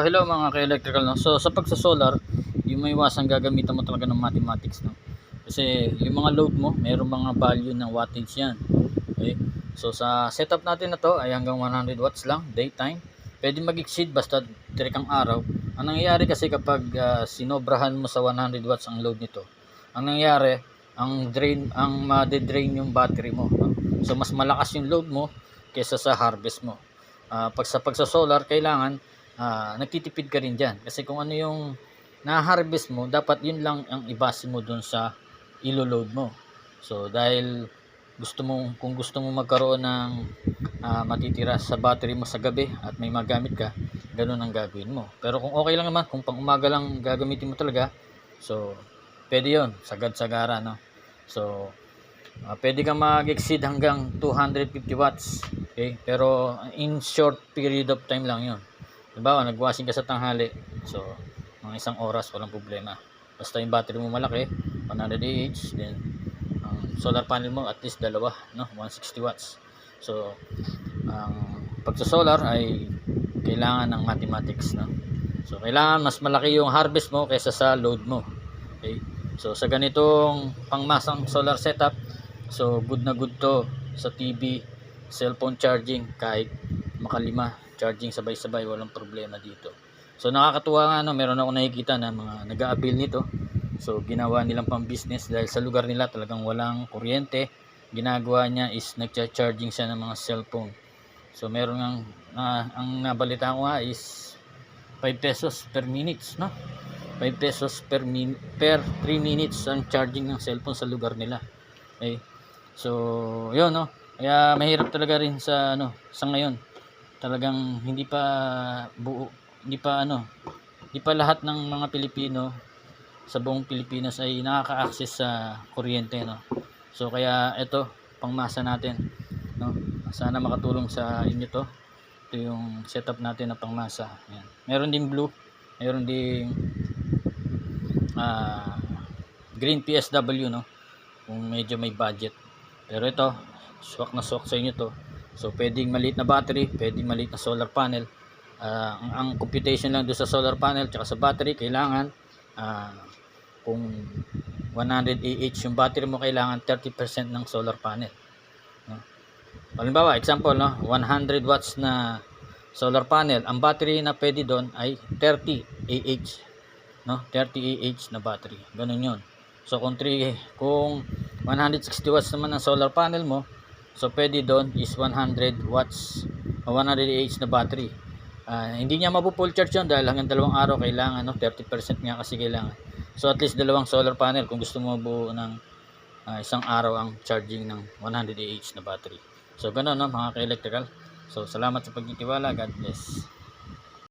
Hello mga ka-electrical, no? So, sa pagsa-solar, yung may iwasan gagamitan mo talaga ng mathematics, no? Kasi yung mga load mo, mayroong mga value ng wattage yan. Okay? So, sa setup natin na to ay hanggang 100 watts lang, daytime. Pwede mag-exceed basta dirikang araw. Ang nangyayari kasi kapag ah, sinobrahan mo sa 100 watts ang load nito, ang nangyayari, ang drain, ang ma-drain yung battery mo. No? So, mas malakas yung load mo kaysa sa harvest mo. Ah, pag sa pagsa solar kailangan ah, nagtitipid ka rin diyan kasi kung ano yung na-harvest mo dapat yun lang ang ibase mo dun sa ilo-load mo so dahil gusto mo kung gusto mo magkaroon ng ah, matitira sa battery mo sa gabi at may magamit ka ganun ang gagawin mo pero kung okay lang naman kung pang umaga lang gagamitin mo talaga so pwede yun sagad-sagara no so Ah, pwede kang mag-exceed hanggang 250 watts. Okay? Pero in short period of time lang 'yon. Halimbawa, nagwashing ka sa tanghali. So, mga isang oras walang problema. Basta yung battery mo malaki, 100 Ah then ang solar panel mo at least dalawa, no? 160 watts. So, ang pagsa-solar ay kailangan ng mathematics, no? So, kailangan mas malaki yung harvest mo kaysa sa load mo. Okay? So, sa ganitong pangmasang solar setup, So good na good to sa TV, cellphone charging kahit makalima charging sabay-sabay walang problema dito. So nakakatuwa nga no, meron ako nakikita na mga nag-a-avail nito. So ginawa nilang pang business dahil sa lugar nila talagang walang kuryente. Ginagawa niya is nagcha-charging siya ng mga cellphone. So meron nga na ang nabalita ko nga is 5 pesos per minutes, no? 5 pesos per min per 3 minutes ang charging ng cellphone sa lugar nila. Okay? So, 'yun no. Kaya mahirap talaga rin sa ano, sa ngayon. Talagang hindi pa buo, hindi pa ano, hindi pa lahat ng mga Pilipino sa buong Pilipinas ay nakaka-access sa kuryente no. So kaya ito pangmasa natin no. Sana makatulong sa inyo to. Ito yung setup natin na pangmasa. Ayan. Meron ding blue, meron ding ah, green PSW no. Kung medyo may budget. Pero ito, swak na swak sa inyo to. So, pwedeng maliit na battery, pwedeng maliit na solar panel. Ah, ang, ang computation lang doon sa solar panel tsaka sa battery, kailangan ah, kung 100 AH yung battery mo, kailangan 30% ng solar panel. No? Halimbawa, example, no? 100 watts na solar panel. Ang battery na pwede doon ay 30 AH. No? 30 AH na battery. Ganun yun. So kung 3 kung 160 watts naman ang solar panel mo, so pwede doon is 100 watts o 100 AH na battery. Ah, hindi niya mapu-full charge yun dahil hanggang dalawang araw kailangan no 30% nga kasi kailangan. So at least dalawang solar panel kung gusto mo buo ng ah, isang araw ang charging ng 100 AH na battery. So ganun no mga ka-electrical. So salamat sa pagtitiwala. God bless.